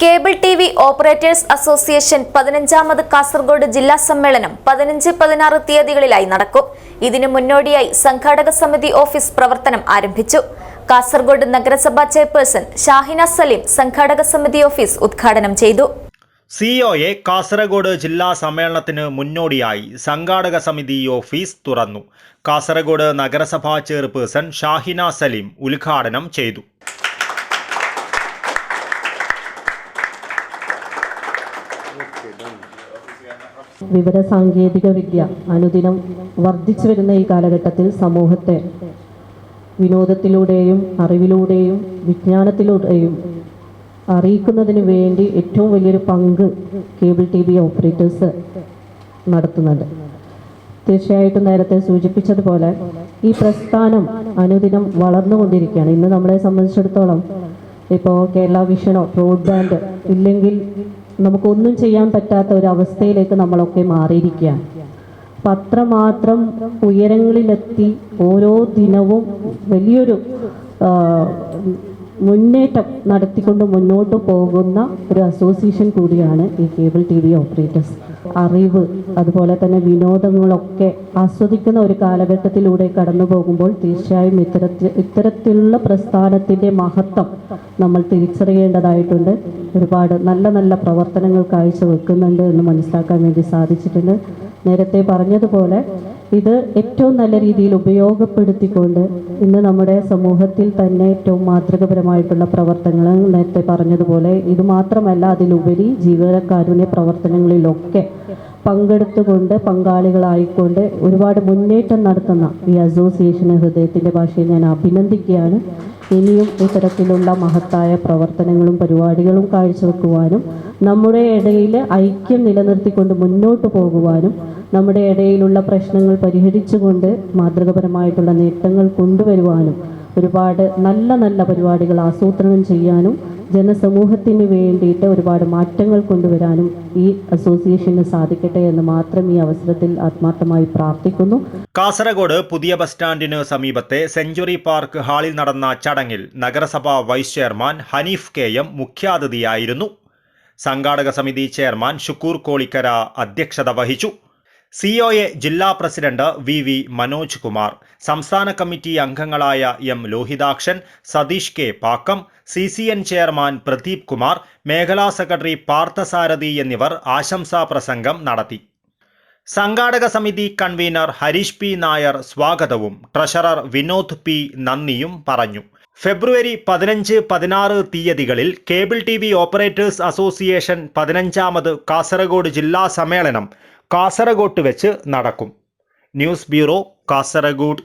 Cable T V operators association പതിനഞ്ചാമത് Kasaragod ജില്ലാ സമ്മേളനം പതിനഞ്ച് പതിനാറ് തീയതികളിലായി നടക്കും. ഇതിനു മുന്നോടിയായി സംഘാടക സമിതി ഓഫീസ് പ്രവർത്തനം ആരംഭിച്ചു. കാസർഗോഡ് നഗരസഭാ ചെയർപേഴ്സൺ ഷാഹിന സലീം സംഘാടക സമിതി ഓഫീസ് ഉദ്ഘാടനം ചെയ്തു. സിഒഎ കാസർഗോഡ് ജില്ലാ സമ്മേളനത്തിന് മുന്നോടിയായി സംഘാടക സമിതി ഓഫീസ് തുറന്നു. കാസർഗോഡ് നഗരസഭാ ചെയർപേഴ്സൺ ഷാഹിന സലീം ഉദ്ഘാടനം ചെയ്തു. വിവര സാങ്കേതിക വിദ്യ അനുദിനം വർദ്ധിച്ചു വരുന്ന ഈ കാലഘട്ടത്തിൽ സമൂഹത്തെ വിനോദത്തിലൂടെയും അറിവിലൂടെയും വിജ്ഞാനത്തിലൂടെയും അറിയിക്കുന്നതിന് വേണ്ടി ഏറ്റവും വലിയൊരു പങ്ക് കേബിൾ ടി വി ഓപ്പറേറ്റേഴ്സ് നടത്തുന്നുണ്ട്. തീർച്ചയായിട്ടും നേരത്തെ സൂചിപ്പിച്ചതുപോലെ ഈ പ്രസ്ഥാനം അനുദിനം വളർന്നുകൊണ്ടിരിക്കുകയാണ്. ഇന്ന് നമ്മളെ സംബന്ധിച്ചിടത്തോളം ഇപ്പോൾ കേരള വിഷനോ ബ്രോഡ്ബാൻഡ് ഇല്ലെങ്കിൽ നമുക്കൊന്നും ചെയ്യാൻ പറ്റാത്ത ഒരു അവസ്ഥയിലേക്ക് നമ്മളൊക്കെ മാറിയിരിക്കുകയാണ്. അപ്പം അത്രമാത്രം ഉയരങ്ങളിലെത്തി ഓരോ ദിനവും വലിയൊരു മുന്നേറ്റം നടത്തിക്കൊണ്ട് മുന്നോട്ട് പോകുന്ന ഒരു അസോസിയേഷൻ കൂടിയാണ് ഈ കേബിൾ ടി വി ഓപ്പറേറ്റേഴ്സ് അറിവ് അതുപോലെ തന്നെ വിനോദങ്ങളൊക്കെ ആസ്വദിക്കുന്ന ഒരു കാലഘട്ടത്തിലൂടെ കടന്നു പോകുമ്പോൾ തീർച്ചയായും ഇത്തരത്തിൽ ഇത്തരത്തിലുള്ള പ്രസ്ഥാനത്തിന്റെ മഹത്വം നമ്മൾ തിരിച്ചറിയേണ്ടതായിട്ടുണ്ട്. ഒരുപാട് നല്ല നല്ല പ്രവർത്തനങ്ങൾ കാഴ്ചവെക്കുന്നുണ്ട് എന്ന് മനസ്സിലാക്കാൻ വേണ്ടി സാധിച്ചിട്ടുണ്ട്. നേരത്തെ പറഞ്ഞതുപോലെ ഇത് ഏറ്റവും നല്ല രീതിയിൽ ഉപയോഗപ്പെടുത്തിക്കൊണ്ട് ഇന്ന് നമ്മുടെ സമൂഹത്തിൽ തന്നെ ഏറ്റവും മാതൃകപരമായിട്ടുള്ള പ്രവർത്തനങ്ങൾ നേരത്തെ പറഞ്ഞതുപോലെ ഇത് മാത്രമല്ല അതിലുപരി ജീവനക്കാരുണ്യ പ്രവർത്തനങ്ങളിലൊക്കെ പങ്കെടുത്തുകൊണ്ട് പങ്കാളികളായിക്കൊണ്ട് ഒരുപാട് മുന്നേറ്റം നടത്തുന്ന ഈ അസോസിയേഷന് ഹൃദയത്തിന്റെ ഭാഷയിൽ ഞാൻ അഭിനന്ദിക്കുകയാണ്. ഇനിയും ഇത്തരത്തിലുള്ള മഹത്തായ പ്രവർത്തനങ്ങളും പരിപാടികളും കാഴ്ചവെക്കുവാനും നമ്മുടെ ഇടയിൽ ഐക്യം നിലനിർത്തിക്കൊണ്ട് മുന്നോട്ട് പോകുവാനും നമ്മുടെ ഇടയിലുള്ള പ്രശ്നങ്ങൾ പരിഹരിച്ചുകൊണ്ട് മാതൃകപരമായിട്ടുള്ള നേട്ടങ്ങൾ കൊണ്ടുവരുവാനും ഒരുപാട് നല്ല നല്ല പരിപാടികൾ ആസൂത്രണം ചെയ്യാനും ജനസമൂഹത്തിന് വേണ്ടിയിട്ട് ഒരുപാട് മാറ്റങ്ങൾ കൊണ്ടുവരാനും ഈ അസോസിയേഷന് സാധിക്കട്ടെ എന്ന് മാത്രം ഈ അവസരത്തിൽ ആത്മാർത്ഥമായി പ്രാർത്ഥിക്കുന്നു. കാസർഗോഡ് പുതിയ ബസ് സ്റ്റാൻഡിന് സമീപത്തെ സെഞ്ചുറി പാർക്ക് ഹാളിൽ നടന്ന ചടങ്ങിൽ നഗരസഭാ vice chairman Hanif K M മുഖ്യാതിഥിയായിരുന്നു. സംഘാടക സമിതി ചെയർമാൻ ഷുക്കൂർ കോളിക്കര അധ്യക്ഷത വഹിച്ചു. സിഒഎ ജില്ലാ president V V Manoj Kumar സംസ്ഥാന കമ്മിറ്റി അംഗങ്ങളായ M Lohithakshan Satheesh K Pakkam C C N chairman Pradeep Kumar മേഖലാ സെക്രട്ടറി പാർത്ഥസാരഥി എന്നിവർ ആശംസാ പ്രസംഗം നടത്തി. സംഘാടക സമിതി കൺവീനർ ഹരീഷ് പി നായർ സ്വാഗതവും ട്രഷറർ വിനോദ് പി നന്ദിയും പറഞ്ഞു. ഫെബ്രുവരി പതിനഞ്ച് പതിനാറ് തീയതികളിൽ cable T V operators association പതിനഞ്ചാമത് Kasaragod ജില്ലാ സമ്മേളനം കാസർഗോട്ട് വെച്ച് നടക്കും. News bureau Kasaragod